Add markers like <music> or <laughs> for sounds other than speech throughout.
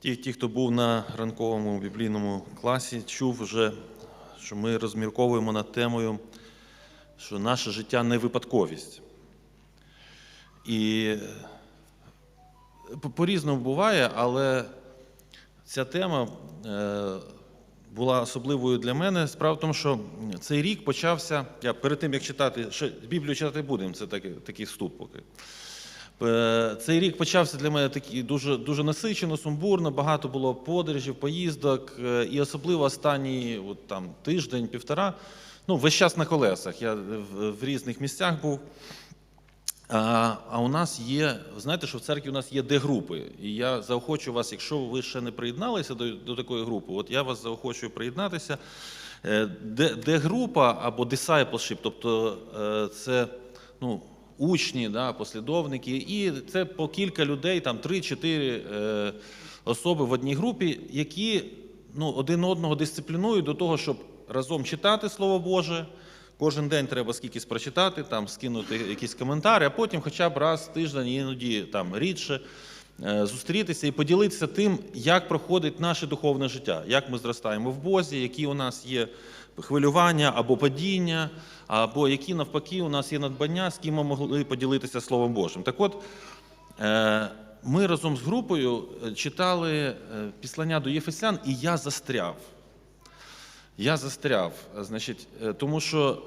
Ті, ті, хто був на ранковому біблійному класі, чув вже, що ми розмірковуємо над темою, що наше життя не випадковість. І е, по- по-різному буває, але ця тема е, була особливою для мене. Справа в тому, що цей рік почався. Я перед тим як читати, ще Біблію читати будемо, це такий, такий вступ поки. Е, Цей рік почався для мене такий дуже, дуже насичено, сумбурно, багато було подорожів, поїздок, е, і особливо останній от, там, тиждень, півтора. Ну, весь час на колесах. Я в, різних місцях був. А, а у нас є, знаєте, що в церкві у нас є Д-групи. І я заохочу вас, якщо ви ще не приєдналися до, до такої групи, от я вас заохочую приєднатися. Е, Д- Д-група або discipleship, тобто це ну, учні, да, послідовники, і це по кілька людей, там 3-4 е, особи в одній групі, які ну, один одного дисциплінують до того, щоб разом читати Слово Боже. Кожен день треба скількись прочитати, там скинути якісь коментарі, а потім хоча б раз в тиждень, іноді там рідше е, зустрітися і поділитися тим, як проходить наше духовне життя, як ми зростаємо в Бозі, які у нас є хвилювання або падіння, або які навпаки у нас є надбання, з ким ми могли поділитися Словом Божим. Так от. е, Ми разом з групою е, читали е, післання до Єфесян, і я застряв. Я застряв, значить, тому що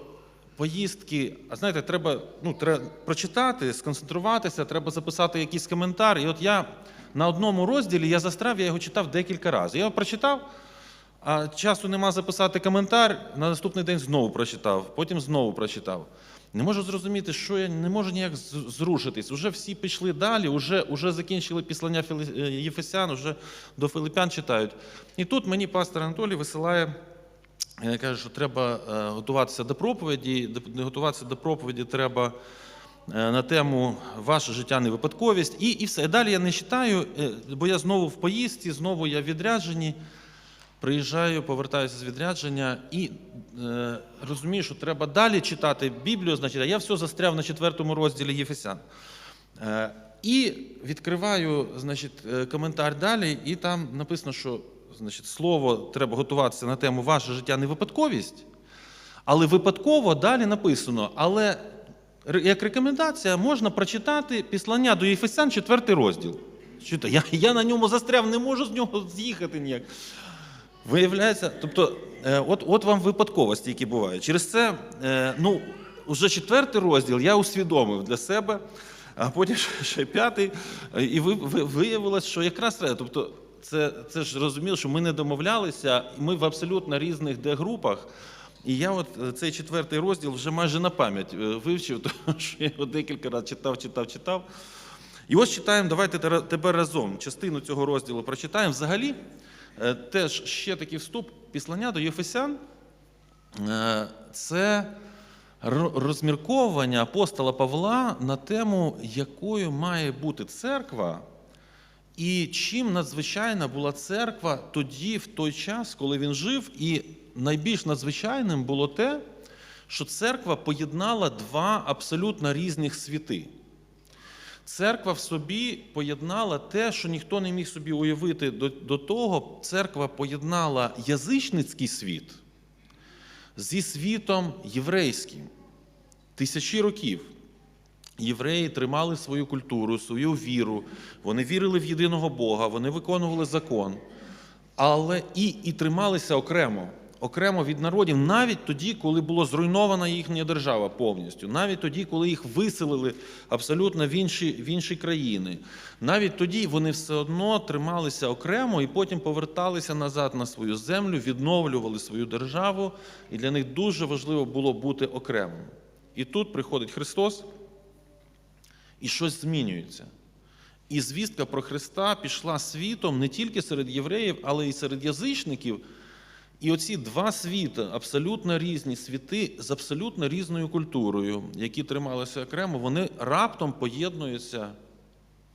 поїздки, а знаєте, треба, ну, треба прочитати, сконцентруватися, треба записати якийсь коментар. І от я на одному розділі я застряв, я його читав декілька разів. Я його прочитав, а часу нема записати коментар, на наступний день знову прочитав, потім знову прочитав. Не можу зрозуміти, що я не можу ніяк зрушитись. Уже всі пішли далі, уже, уже закінчили післання е, Єфесян, уже до Филипян читають. І тут мені пастор Анатолій висилає Е, Каже, що треба е, готуватися до проповіді. Готуватися до проповіді треба на тему Ваше життя не випадковість. І, і все. Далі я не читаю, бо я знову в поїздці, знову я в відрядженні. Приїжджаю, повертаюся з відрядження і е, розумію, що треба далі читати Біблію. Значить, а я все застряв на четвертому розділі Єфесян. Е, і відкриваю значить, е, коментар далі, і там написано, що значить, слово треба готуватися на тему Ваше життя не випадковість, але випадково далі написано. Але як рекомендація можна прочитати післання до Єфесян, четвертий розділ. Я, я на ньому застряв, не можу з нього з'їхати ніяк. Виявляється, тобто, е, от, от вам випадковості, які бувають. Через це, е, ну, вже четвертий розділ я усвідомив для себе, а потім ще- п'ятий, і ви, ви, виявилось, що якраз треба. Тобто, це, це ж розуміло, що ми не домовлялися, ми в абсолютно різних де-групах. І я от е, цей четвертий розділ вже майже на пам'ять вивчив, <laughs> тому що я його декілька разів читав, читав, читав. І ось читаємо, давайте тепер разом частину цього розділу прочитаємо. Взагалі, теж ще такий вступ, післання до Єфесян. е, Це ро- розмірковування апостола Павла на тему, якою має бути церква, і чим надзвичайна була церква тоді, в той час, коли він жив, і найбільш надзвичайним було те, що церква поєднала два абсолютно різних світи. Церква в собі поєднала те, що ніхто не міг собі уявити до, до того. Церква поєднала язичницький світ зі світом єврейським. Тисячі років євреї тримали свою культуру, свою віру, вони вірили в єдиного Бога, вони виконували закон, але і, і трималися окремо, окремо від народів, навіть тоді, коли була зруйнована їхня держава повністю, навіть тоді, коли їх виселили абсолютно в інші, в інші країни. Навіть тоді вони все одно трималися окремо і потім поверталися назад на свою землю, відновлювали свою державу, і для них дуже важливо було бути окремим. І тут приходить Христос, і щось змінюється. І звістка про Христа пішла світом не тільки серед євреїв, але й серед язичників. І оці два світи, абсолютно різні світи з абсолютно різною культурою, які трималися окремо, вони раптом поєднуються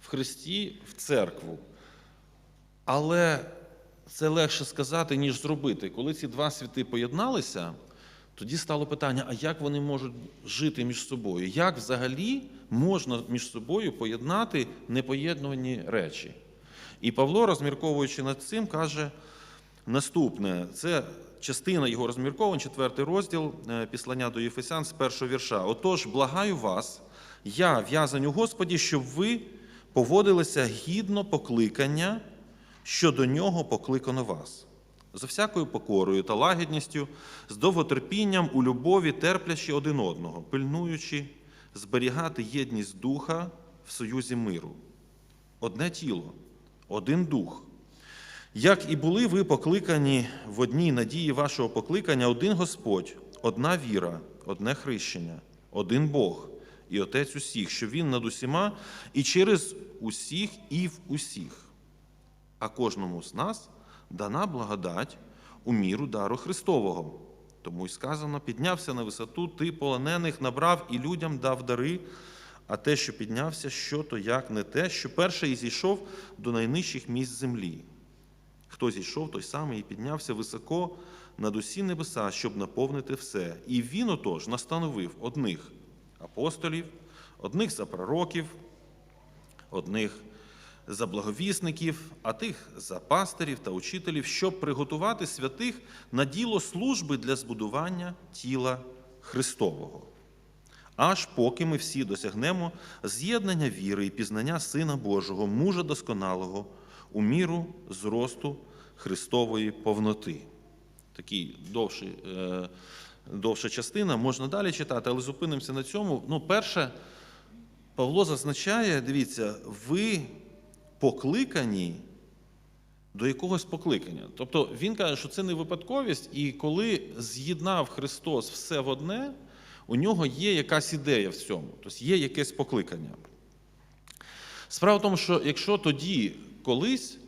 в Христі, в церкву. Але це легше сказати, ніж зробити. Коли ці два світи поєдналися, тоді стало питання: а як вони можуть жити між собою? Як взагалі можна між собою поєднати непоєднувані речі? І Павло, розмірковуючи над цим, каже наступне: це частина його розмірковань, четвертий розділ е, післання до Єфесян з першого вірша. Отож, благаю вас, я в'язань у Господі, щоб ви поводилися гідно покликання, що до нього покликано вас, за всякою покорою та лагідністю, з довготерпінням у любові, терплячи один одного, пильнуючи, зберігати єдність духа в союзі миру. Одне тіло, один дух. Як і були ви покликані в одній надії вашого покликання, один Господь, одна віра, одне хрещення, один Бог і Отець усіх, що Він над усіма і через усіх і в усіх. А кожному з нас дана благодать у міру дару Христового. Тому й сказано: піднявся на висоту, ти полонених набрав і людям дав дари. А те, що піднявся, що то як не те, що перший зійшов до найнижчих місць землі. Хто зійшов, той самий і піднявся високо над усі небеса, щоб наповнити все. І він отож настановив одних апостолів, одних за пророків, одних за благовісників, а тих за пастирів та учителів, щоб приготувати святих на діло служби для збудування тіла Христового. Аж поки ми всі досягнемо з'єднання віри і пізнання Сина Божого, мужа досконалого, у міру зросту Христової повноти. Такий довший, е, довша частина, можна далі читати, але зупинимося на цьому. Ну, перше, Павло зазначає, дивіться, ви покликані до якогось покликання. Тобто він каже, що це не випадковість, і коли з'єднав Христос все в одне, у нього є якась ідея в цьому, тобто є якесь покликання. Справа в тому, що якщо тоді колись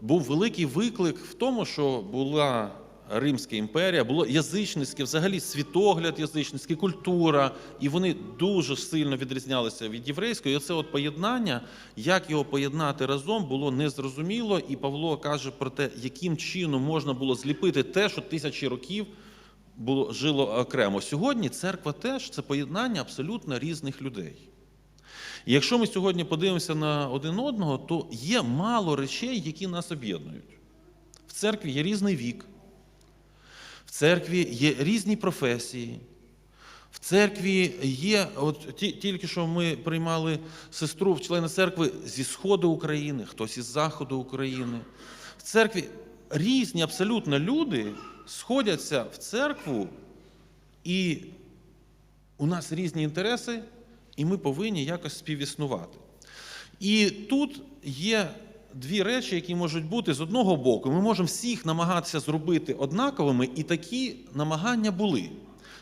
був великий виклик в тому, що була Римська імперія, було язичницьке, взагалі світогляд язичницький, культура, і вони дуже сильно відрізнялися від єврейської. І оце от поєднання, як його поєднати разом, було незрозуміло. І Павло каже про те, яким чином можна було зліпити те, що тисячі років було жило окремо. Сьогодні церква теж це поєднання абсолютно різних людей. І якщо ми сьогодні подивимося на один одного, то є мало речей, які нас об'єднують. В церкві є різний вік, в церкві є різні професії, в церкві є, от ті- тільки що ми приймали сестру в члени церкви зі Сходу України, хтось із Заходу України. В церкві різні абсолютно люди сходяться в церкву, і у нас різні інтереси, і ми повинні якось співіснувати. І тут є дві речі, які можуть бути з одного боку. Ми можемо всіх намагатися зробити однаковими, і такі намагання були.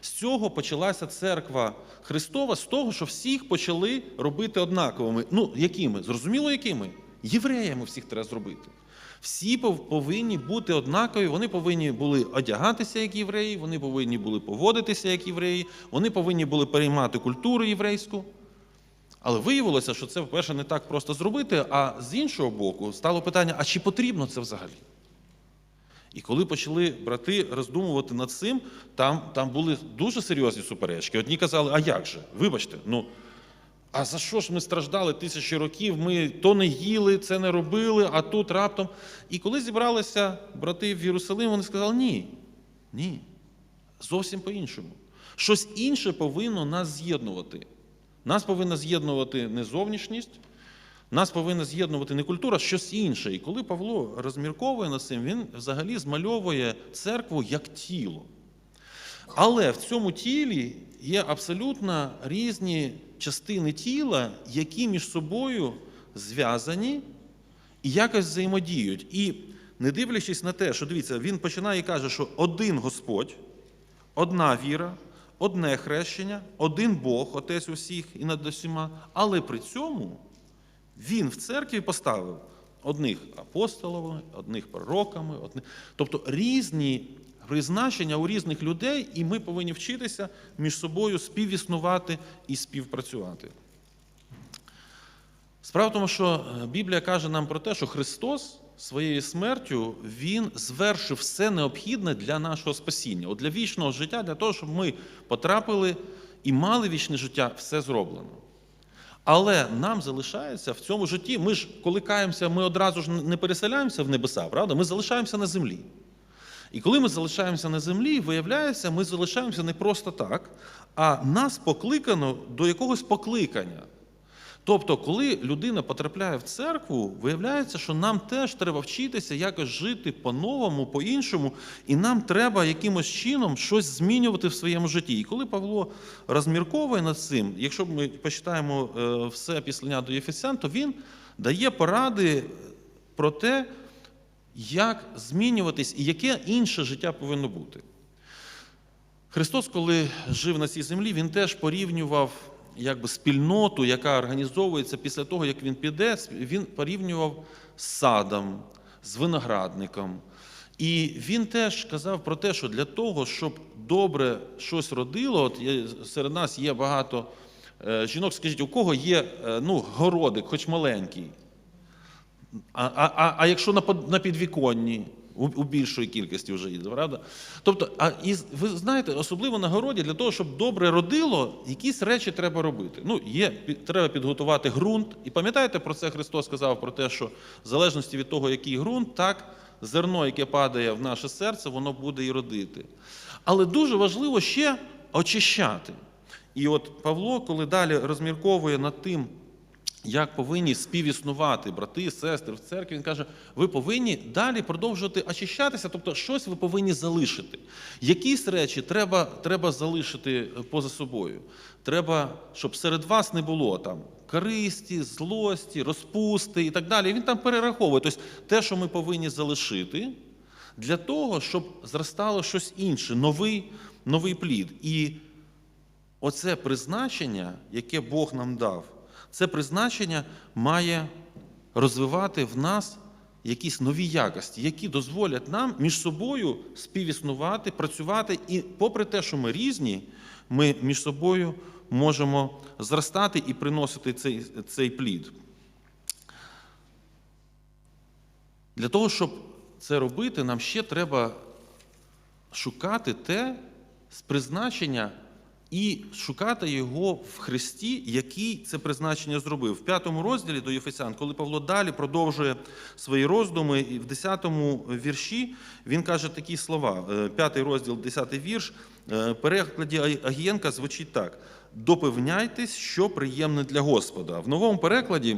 З цього почалася церква Христова, з того, що всіх почали робити однаковими. Ну, якими? Зрозуміло, якими? Євреями всіх треба зробити. Всі повинні бути однакові, вони повинні були одягатися як євреї, вони повинні були поводитися як євреї, вони повинні були переймати культуру єврейську. Але виявилося, що це, по-перше, не так просто зробити, а з іншого боку, стало питання: а чи потрібно це взагалі? І коли почали брати роздумувати над цим, там, там були дуже серйозні суперечки. Одні казали, а як же? Вибачте, ну. А за що ж ми страждали тисячі років? Ми то не їли, це не робили, а тут раптом. І коли зібралися брати в Єрусалим, вони сказали: ні, ні, зовсім по-іншому. Щось інше повинно нас з'єднувати. Нас повинна з'єднувати не зовнішність, нас повинна з'єднувати не культура, а щось інше. І коли Павло розмірковує над цим, він взагалі змальовує церкву як тіло. Але в цьому тілі є абсолютно різні частини тіла, які між собою зв'язані і якось взаємодіють. І не дивлячись на те, що дивіться, він починає і каже, що один Господь, одна віра, одне хрещення, один Бог, Отець усіх і над усіма, але при цьому він в церкві поставив одних апостолами, одних пророками, одних... тобто різні призначення у різних людей, і ми повинні вчитися між собою співіснувати і співпрацювати. Справа в тому, що е, Біблія каже нам про те, що Христос своєю смертю Він звершив все необхідне для нашого спасіння, от для вічного життя, для того, щоб ми потрапили і мали вічне життя, все зроблено. Але нам залишається в цьому житті. Ми ж, коли каємося, ми одразу ж не переселяємося в небеса, правда? Ми залишаємося на землі. І коли ми залишаємося на землі, виявляється, ми залишаємося не просто так, а нас покликано до якогось покликання. Тобто, коли людина потрапляє в церкву, виявляється, що нам теж треба вчитися якось жити по-новому, по-іншому, і нам треба якимось чином щось змінювати в своєму житті. І коли Павло розмірковує над цим, якщо ми почитаємо е, все післання до Єфесян, то він дає поради про те, як змінюватись і яке інше життя повинно бути. Христос, коли жив на цій землі, він теж порівнював якби, спільноту, яка організовується після того, як він піде, він порівнював з садом, з виноградником. І він теж казав про те, що для того, щоб добре щось родило, от серед нас є багато е, жінок, скажіть, у кого є е, ну, городик, хоч маленький, а, а, а, якщо на, на підвіконні, у, у більшої кількості вже є, правда? Тобто, а і, ви знаєте, особливо на городі, для того, щоб добре родило, якісь речі треба робити. Ну, є, треба підготувати ґрунт. І пам'ятаєте, про це Христос сказав, про те, що в залежності від того, який ґрунт, так зерно, яке падає в наше серце, воно буде і родити. Але дуже важливо ще очищати. І от Павло, коли далі розмірковує над тим, як повинні співіснувати брати, сестри в церкві. Він каже, ви повинні далі продовжувати очищатися, тобто щось ви повинні залишити. Якісь речі треба, треба залишити поза собою. Треба, щоб серед вас не було там користі, злості, розпусти і так далі. Він там перераховує. Тобто те, що ми повинні залишити, для того, щоб зростало щось інше, новий, новий плід. І оце призначення, яке Бог нам дав, це призначення має розвивати в нас якісь нові якості, які дозволять нам між собою співіснувати, працювати. І попри те, що ми різні, ми між собою можемо зростати і приносити цей, цей плід. Для того, щоб це робити, нам ще треба шукати те з призначення і шукати його в Христі, який це призначення зробив. В п'ятому розділі до Єфесян, коли Павло далі продовжує свої роздуми, і в десятому вірші він каже такі слова. Е, П'ятий розділ, десятий вірш. е, перекладі Агієнка звучить так: допевняйтесь, що приємне для Господа. В новому перекладі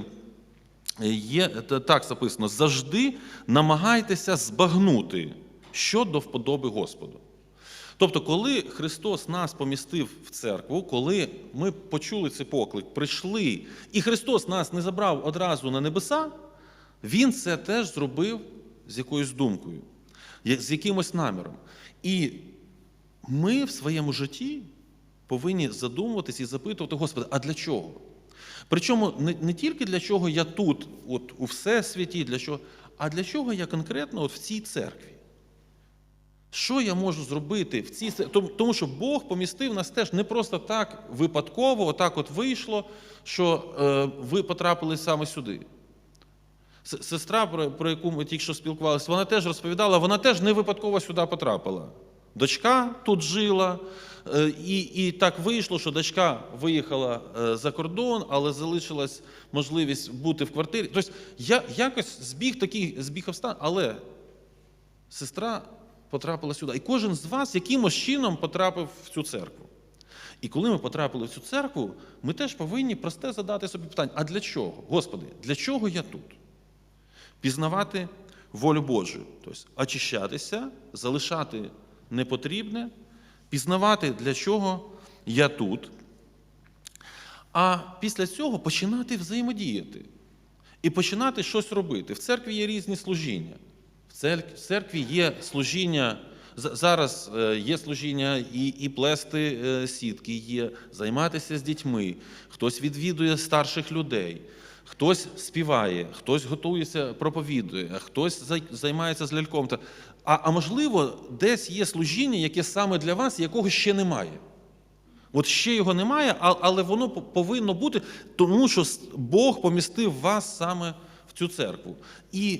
є так записано: завжди намагайтеся збагнути, що до вподоби Господу. Тобто, коли Христос нас помістив в церкву, коли ми почули цей поклик, прийшли, і Христос нас не забрав одразу на небеса, Він це теж зробив з якоюсь думкою, з якимось наміром. І ми в своєму житті повинні задумуватись і запитувати Господа, а для чого? Причому не, не тільки для чого я тут, от у всесвіті, для чого, а для чого я конкретно от в цій церкві. Що я можу зробити в цій тому- що Бог помістив нас теж не просто так випадково, отак от вийшло, що е, ви потрапили саме сюди. Сестра, про, яку ми тільки що спілкувалися, вона теж розповідала, вона теж не випадково сюди потрапила. Дочка тут жила, е, і, і так вийшло, що дочка виїхала е, за кордон, але залишилась можливість бути в квартирі. Тобто я якось збіг такий збіг обставин, але сестра потрапила сюди. І кожен з вас якимось чином потрапив в цю церкву. І коли ми потрапили в цю церкву, ми теж повинні просте задати собі питання: а для чого? Господи, для чого я тут? Пізнавати волю Божу, тобто очищатися, залишати непотрібне, пізнавати, для чого я тут. А після цього починати взаємодіяти і починати щось робити. В церкві є різні служіння. В церкві є служіння. Зараз е, є служіння і, і плести е, сітки, є займатися з дітьми, хтось відвідує старших людей, хтось співає, хтось готується, проповідує, хтось займається з ляльком. А, а можливо, десь є служіння, яке саме для вас, якого ще немає. От ще його немає, але воно повинно бути, тому що Бог помістив вас саме в цю церкву. І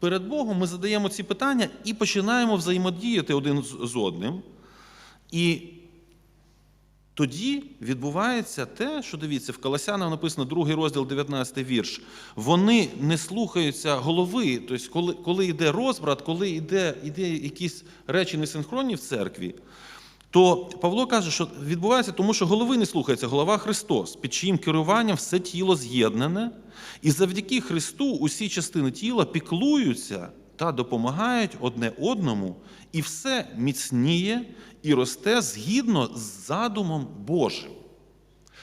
перед Богом ми задаємо ці питання і починаємо взаємодіяти один з одним. І тоді відбувається те, що дивіться, в Колосянам написано другий розділ, 19 вірш. Вони не слухаються голови. Тобто, коли, коли йде розбрат, коли йде, йде якісь речі несинхронні в церкві, то Павло каже, що відбувається тому, що голови не слухаються, голова Христос, під чиїм керуванням все тіло з'єднане, і завдяки Христу усі частини тіла піклуються та допомагають одне одному, і все міцніє і росте згідно з задумом Божим.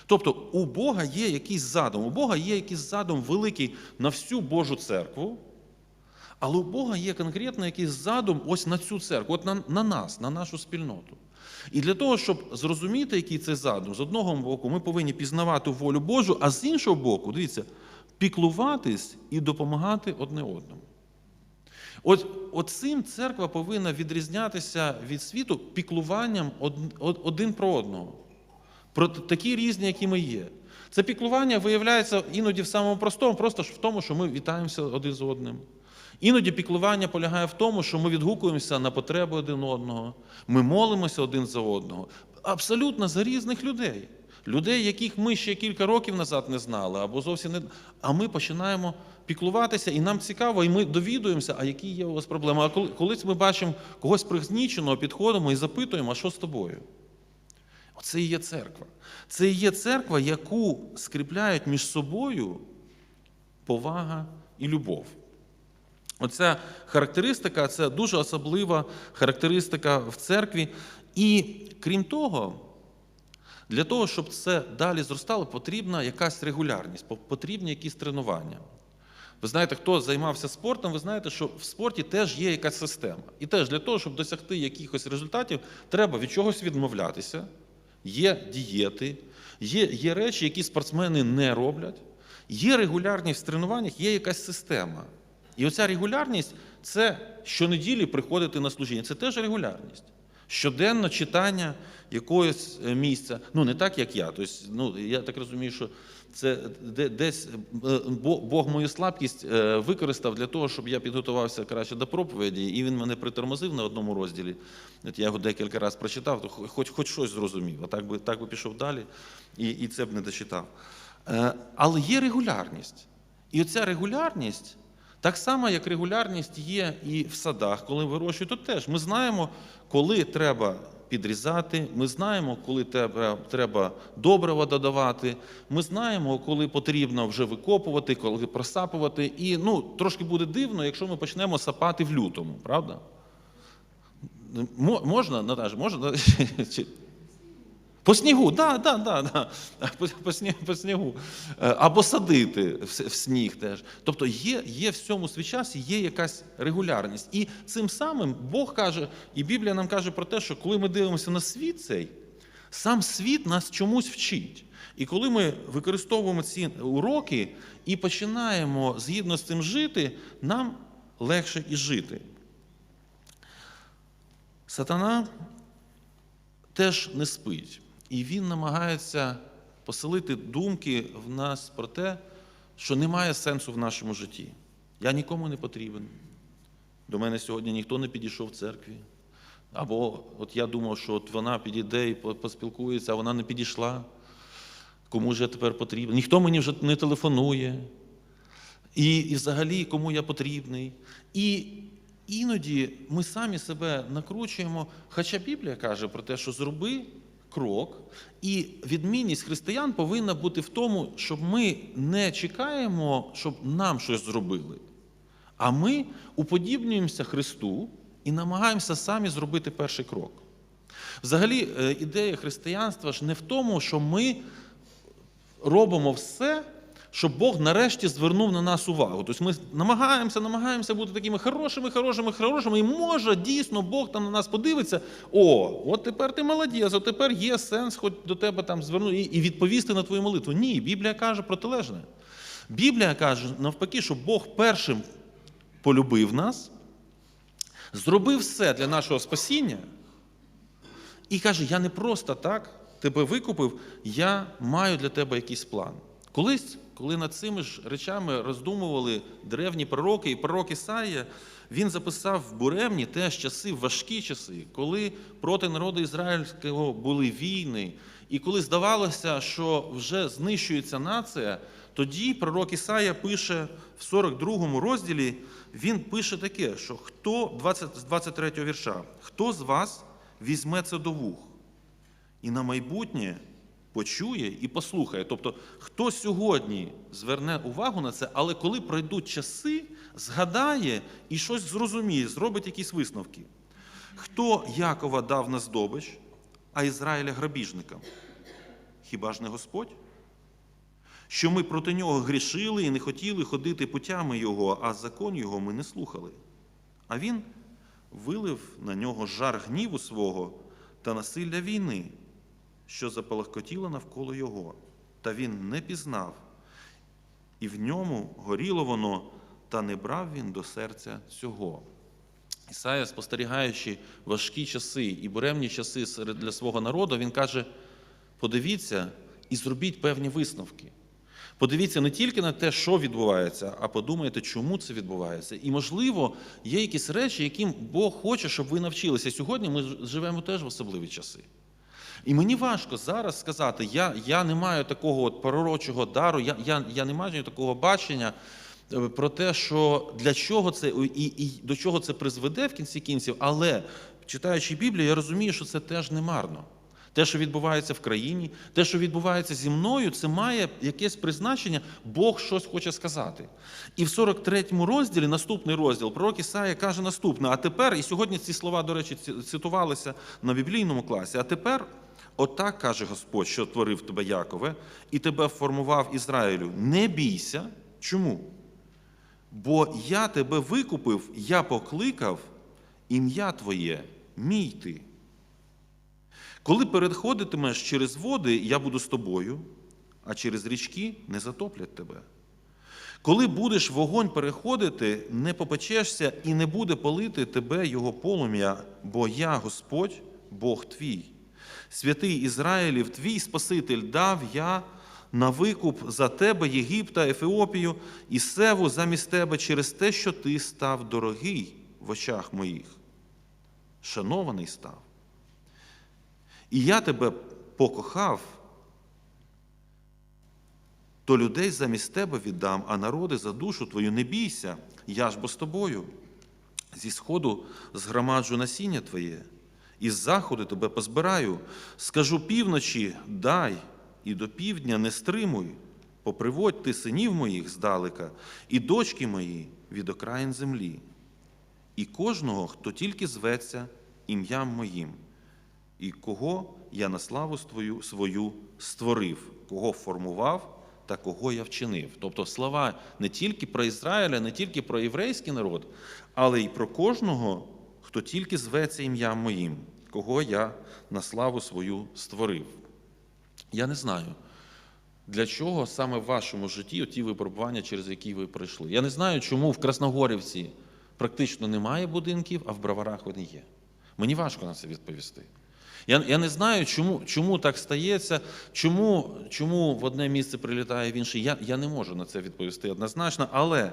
Тобто у Бога є якийсь задум, у Бога є якийсь задум великий на всю Божу церкву, але у Бога є конкретно якийсь задум ось на цю церкву, от на, на нас, на нашу спільноту. І для того, щоб зрозуміти, який це задум, з одного боку, ми повинні пізнавати волю Божу, а з іншого боку, дивіться, піклуватись і допомагати одне одному. От, от цим церква повинна відрізнятися від світу піклуванням од- од- один про одного. Про такі різні, які ми є. Це піклування виявляється іноді в самому простому, просто в тому, що ми вітаємося один з одним. Іноді піклування полягає в тому, що ми відгукуємося на потреби один одного, ми молимося один за одного. Абсолютно за різних людей. Людей, яких ми ще кілька років назад не знали, або зовсім не. А ми починаємо піклуватися, і нам цікаво, і ми довідуємося, а які є у вас проблеми. А коли колись ми бачимо когось пригніченого, підходимо і запитуємо, а що з тобою? Оце і є церква. Це і є церква, яку скріпляють між собою повага і любов. Оця характеристика це дуже особлива характеристика в церкві. І крім того, для того, щоб це далі зростало, потрібна якась регулярність, потрібні якісь тренування. Ви знаєте, хто займався спортом, ви знаєте, що в спорті теж є якась система. І теж для того, щоб досягти якихось результатів, треба від чогось відмовлятися. Є дієти, є, є речі, які спортсмени не роблять. Є регулярність в тренуваннях, є якась система. І оця регулярність це щонеділі приходити на служіння. Це теж регулярність. Щоденно читання якогось е, місця. Ну, не так, як я. Тобто, ну, я так розумію, що це десь е, Бог мою слабкість е, використав для того, щоб я підготувався краще до проповіді, і він мене притормозив на одному розділі. От я його декілька разів прочитав, то хоч, хоч щось зрозумів. А так би, так би пішов далі і, і це б не дочитав. Але є регулярність. І оця регулярність. Так само, як регулярність є і в садах, коли вирощують, то теж ми знаємо, коли треба підрізати, ми знаємо, коли треба, треба добрива додавати, ми знаємо, коли потрібно вже викопувати, коли просапувати. І ну, трошки буде дивно, якщо ми почнемо сапати в лютому, правда? Можна, Наташа, можна? <laughs> По снігу, да, да, да, да. <laughs> По, по, по снігу. Е, Або садити в, в сніг теж. Тобто є, є в цьому свій час, є якась регулярність. І цим самим Бог каже, і Біблія нам каже про те, що коли ми дивимося на світ цей, сам світ нас чомусь вчить. І коли ми використовуємо ці уроки і починаємо згідно з цим жити, нам легше і жити. Сатана теж не спить. І він намагається поселити думки в нас про те, що немає сенсу в нашому житті. Я нікому не потрібен. До мене сьогодні ніхто не підійшов в церкві. Або от я думав, що от вона підійде і поспілкується, а вона не підійшла. Кому ж я тепер потрібен? Ніхто мені вже не телефонує. І, і взагалі, кому я потрібний. І іноді ми самі себе накручуємо. Хоча Біблія каже про те, що зроби крок, і відмінність християн повинна бути в тому, щоб ми не чекаємо, щоб нам щось зробили. А ми уподібнюємося Христу і намагаємося самі зробити перший крок. Взагалі, е, ідея християнства ж не в тому, що ми робимо все, щоб Бог нарешті звернув на нас увагу. Тобто ми намагаємося, намагаємося бути такими хорошими, хорошими, хорошими, і може дійсно Бог там на нас подивиться. О, от тепер ти молодець, от тепер є сенс хоч до тебе там звернути і відповісти на твою молитву. Ні, Біблія каже протилежне. Біблія каже навпаки, що Бог першим полюбив нас, зробив все для нашого спасіння. І каже: я не просто так тебе викупив, я маю для тебе якийсь план. Колись коли над цими ж речами роздумували древні пророки і пророк Ісаїя, він записав в буремні теж часи, важкі часи, коли проти народу ізраїльського були війни, і коли здавалося, що вже знищується нація, тоді пророк Ісаїя пише в 42 розділі, він пише таке, що хто 20, з 23 вірша, хто з вас візьме це до вух? І на майбутнє почує і послухає. Тобто, хто сьогодні зверне увагу на це, але коли пройдуть часи, згадає і щось зрозуміє, зробить якісь висновки. Хто Якова дав на здобич, а Ізраїля грабіжникам? Хіба ж не Господь? Що ми проти нього грішили і не хотіли ходити путями його, а закон його ми не слухали. А він вилив на нього жар гніву свого та насилля війни, що запалахкотіло навколо його, та він не пізнав, і в ньому горіло воно, та не брав він до серця цього. Ісая, спостерігаючи важкі часи і буремні часи серед для свого народу, він каже: подивіться і зробіть певні висновки. Подивіться не тільки на те, що відбувається, а подумайте, чому це відбувається. І, можливо, є якісь речі, яким Бог хоче, щоб ви навчилися. Сьогодні ми живемо теж в особливі часи. І мені важко зараз сказати, я, я не маю такого от пророчого дару, я, я, я не маю такого бачення е, про те, що для чого це і, і до чого це призведе в кінці кінців, але читаючи Біблію, я розумію, що це теж не марно. Те, що відбувається в країні, те, що відбувається зі мною, це має якесь призначення, Бог щось хоче сказати. І в 43-му розділі, наступний розділ, пророк Ісая каже наступне: а тепер, і сьогодні ці слова, до речі, цитувалися на біблійному класі, а тепер, отак каже Господь, що творив тебе Якове, і тебе формував Ізраїлю. Не бійся. Чому? Бо я тебе викупив, я покликав, ім'я твоє, мій ти. Коли переходитимеш через води, я буду з тобою, а через річки не затоплять тебе. Коли будеш вогонь переходити, не попечешся і не буде палити тебе його полум'я, бо я Господь, Бог твій. Святий Ізраїлів, твій Спаситель дав я на викуп за тебе Єгипта, Ефіопію і Севу замість тебе через те, що ти став дорогий в очах моїх. Шанований став. І я тебе покохав, то людей замість тебе віддам, а народи за душу твою не бійся, я ж бо з тобою. Зі сходу згромаджу насіння твоє, і з заходу тебе позбираю. Скажу півночі дай, і до півдня не стримуй. Поприводь ти синів моїх здалека, і дочки мої від окраїн землі, і кожного, хто тільки зветься ім'ям моїм і кого я на славу свою, свою створив, кого формував та кого я вчинив. Тобто слова не тільки про Ізраїля, не тільки про єврейський народ, але й про кожного, хто тільки зветься ім'ям моїм, кого я на славу свою створив. Я не знаю, для чого саме в вашому житті оті випробування, через які ви пройшли. Я не знаю, чому в Красногорівці практично немає будинків, а в Броварах вони є. Мені важко на це відповісти. Я, я не знаю, чому, чому так стається, чому, чому в одне місце прилітає в інше. Я, я не можу на це відповісти однозначно, але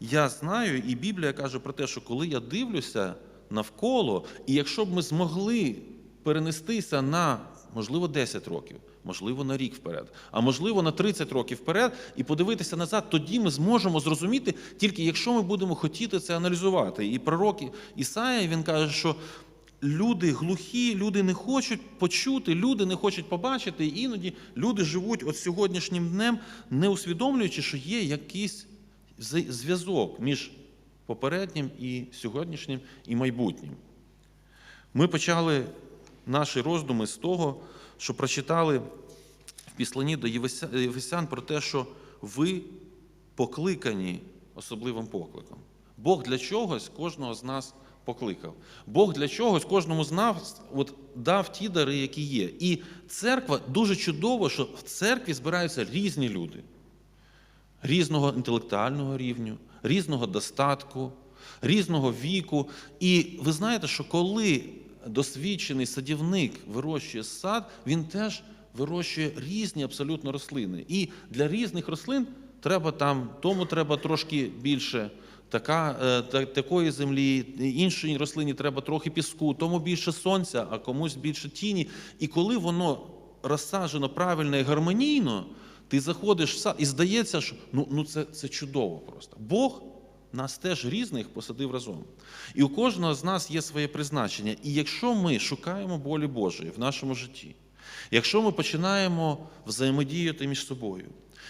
я знаю, і Біблія каже про те, що коли я дивлюся навколо, і якщо б ми змогли перенестися на, можливо, 10 років, можливо, на рік вперед, а можливо, на 30 років вперед, і подивитися назад, тоді ми зможемо зрозуміти, тільки якщо ми будемо хотіти це аналізувати. І пророк Ісая він каже, що люди глухі, люди не хочуть почути, люди не хочуть побачити, і іноді люди живуть от сьогоднішнім днем, не усвідомлюючи, що є якийсь зв'язок між попереднім і сьогоднішнім і майбутнім. Ми почали наші роздуми з того, що прочитали в післанні до Євеся- Єфесян про те, що ви покликані особливим покликом. Бог для чогось кожного з нас покликав. Бог для чогось кожному з нас от, дав ті дари, які є. І церква дуже чудово, що в церкві збираються різні люди різного інтелектуального рівню, різного достатку, різного віку. І ви знаєте, що коли досвідчений садівник вирощує сад, він теж вирощує різні абсолютно рослини. І для різних рослин треба там, тому треба трошки більше така, е, та- такої землі, іншій рослині треба трохи піску, тому більше сонця, а комусь більше тіні. І коли воно розсаджено правильно і гармонійно, ти заходиш в сад, і здається, що ну, ну це, це чудово просто. Бог нас теж різних посадив разом. І у кожного з нас є своє призначення. І якщо ми шукаємо волі Божої в нашому житті, якщо ми починаємо взаємодіяти між собою,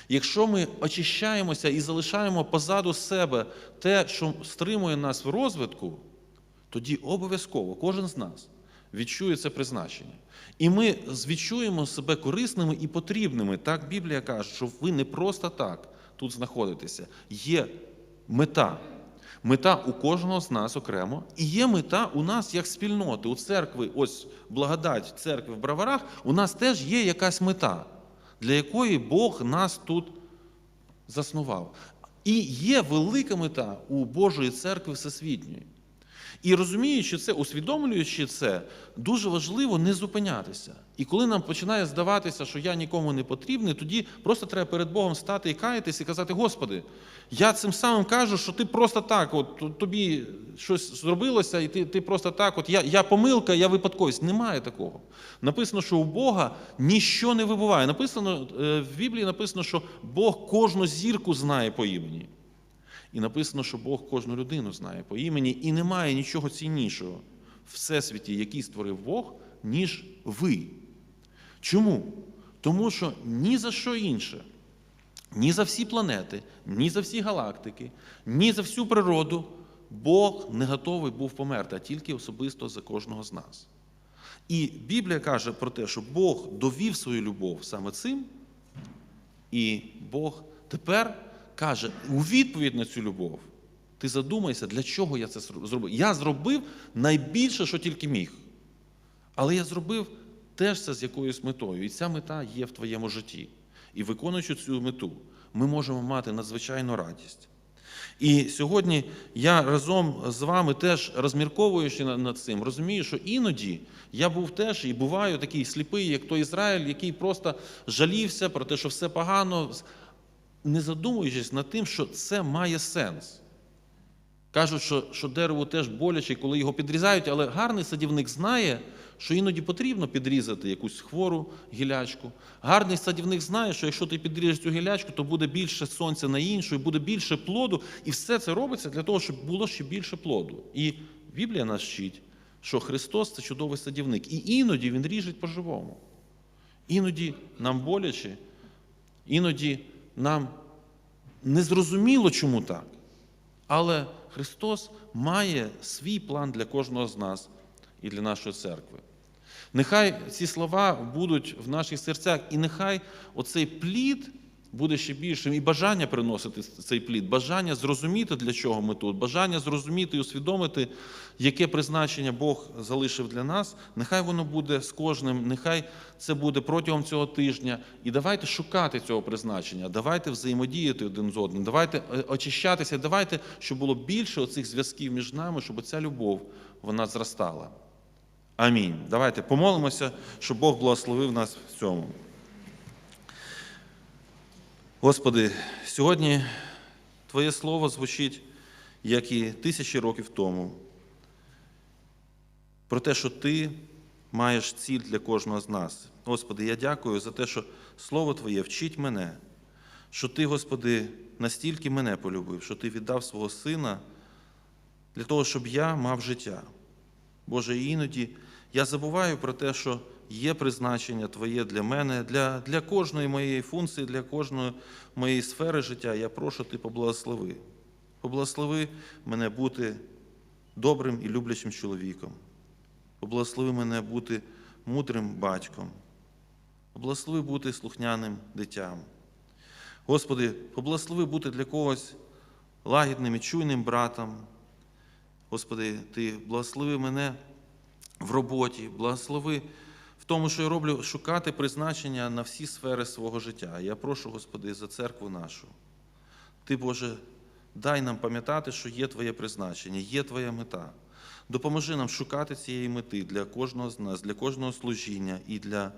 якщо ми очищаємося і залишаємо позаду себе те, що стримує нас в розвитку, тоді обов'язково кожен з нас відчує це призначення. І ми відчуємо себе корисними і потрібними. Так Біблія каже, що ви не просто так тут знаходитеся. Є мета. Мета у кожного з нас окремо, і є мета у нас як спільноти. У церкви, ось благодать церкви в Браварах, у нас теж є якась мета, для якої Бог нас тут заснував. І є велика мета у Божої церкви всесвітньої. І розуміючи це, усвідомлюючи це, дуже важливо не зупинятися. І коли нам починає здаватися, що я нікому не потрібний, тоді просто треба перед Богом стати і каятись і казати: Господи, я цим самим кажу, що ти просто так, от тобі щось зробилося, і ти, ти просто так, от я, я помилка, я випадковість. Немає такого. Написано, що у Бога ніщо не вибуває. Написано е, в Біблії написано, що Бог кожну зірку знає по імені. І написано, що Бог кожну людину знає по імені, і немає нічого ціннішого в всесвіті, який створив Бог, ніж ви. Чому? Тому що ні за що інше, ні за всі планети, ні за всі галактики, ні за всю природу Бог не готовий був померти, а тільки особисто за кожного з нас. І Біблія каже про те, що Бог довів свою любов саме цим, і Бог тепер каже у відповідь на цю любов. Ти задумайся, для чого я це зробив. Я зробив найбільше, що тільки міг. Але я зробив теж це з якоюсь метою. І ця мета є в твоєму житті. І виконуючи цю мету, ми можемо мати надзвичайну радість. І сьогодні я разом з вами теж розмірковуючи над цим, розумію, що іноді я був теж і буваю такий сліпий, як той Ізраїль, який просто жалівся про те, що все погано, не задумуючись над тим, що це має сенс. Кажуть, що що дерево теж боляче, коли його підрізають, але гарний садівник знає, що іноді потрібно підрізати якусь хвору гілячку. Гарний садівник знає, що якщо ти підріжеш цю гілячку, то буде більше сонця на іншу, і буде більше плоду. І все це робиться для того, щоб було ще більше плоду. І Біблія нас вчить, що Христос це чудовий садівник. І іноді Він ріже по-живому. Іноді нам боляче, іноді нам незрозуміло, чому так. Але Христос має свій план для кожного з нас і для нашої церкви. Нехай ці слова будуть в наших серцях, і нехай оцей плід буде ще більшим, і бажання приносити цей плід, бажання зрозуміти, для чого ми тут, бажання зрозуміти і усвідомити, яке призначення Бог залишив для нас. Нехай воно буде з кожним, нехай це буде протягом цього тижня. І давайте шукати цього призначення, давайте взаємодіяти один з одним, давайте е, очищатися, давайте, щоб було більше оцих зв'язків між нами, щоб ця любов вона зростала. Амінь. Давайте помолимося, щоб Бог благословив нас в цьому. Господи, сьогодні Твоє Слово звучить, як і тисячі років тому, про те, що Ти маєш ціль для кожного з нас. Господи, я дякую за те, що Слово Твоє вчить мене, що Ти, Господи, настільки мене полюбив, що Ти віддав свого Сина для того, щоб я мав життя. Боже, іноді я забуваю про те, що є призначення Твоє для мене, для, для кожної моєї функції, для кожної моєї сфери життя. Я прошу Ти поблагослови. Поблагослови мене бути добрим і люблячим чоловіком. Поблагослови мене бути мудрим батьком. Поблагослови бути слухняним дитям. Господи, поблагослови бути для когось лагідним і чуйним братом. Господи, Ти благослови мене в роботі, благослови тому, що я роблю, шукати призначення на всі сфери свого життя. Я прошу, Господи, за церкву нашу. Ти, Боже, дай нам пам'ятати, що є Твоє призначення, є Твоя мета. Допоможи нам шукати цієї мети для кожного з нас, для кожного служіння і для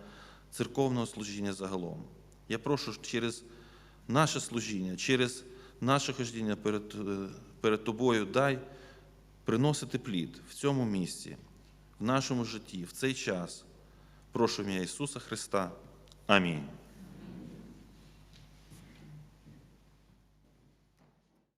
церковного служіння загалом. Я прошу через наше служіння, через наше хождіння перед, е, перед тобою, дай приносити плід в цьому місці, в нашому житті, в цей час. Прошу ім'я Ісуса Христа. Амінь.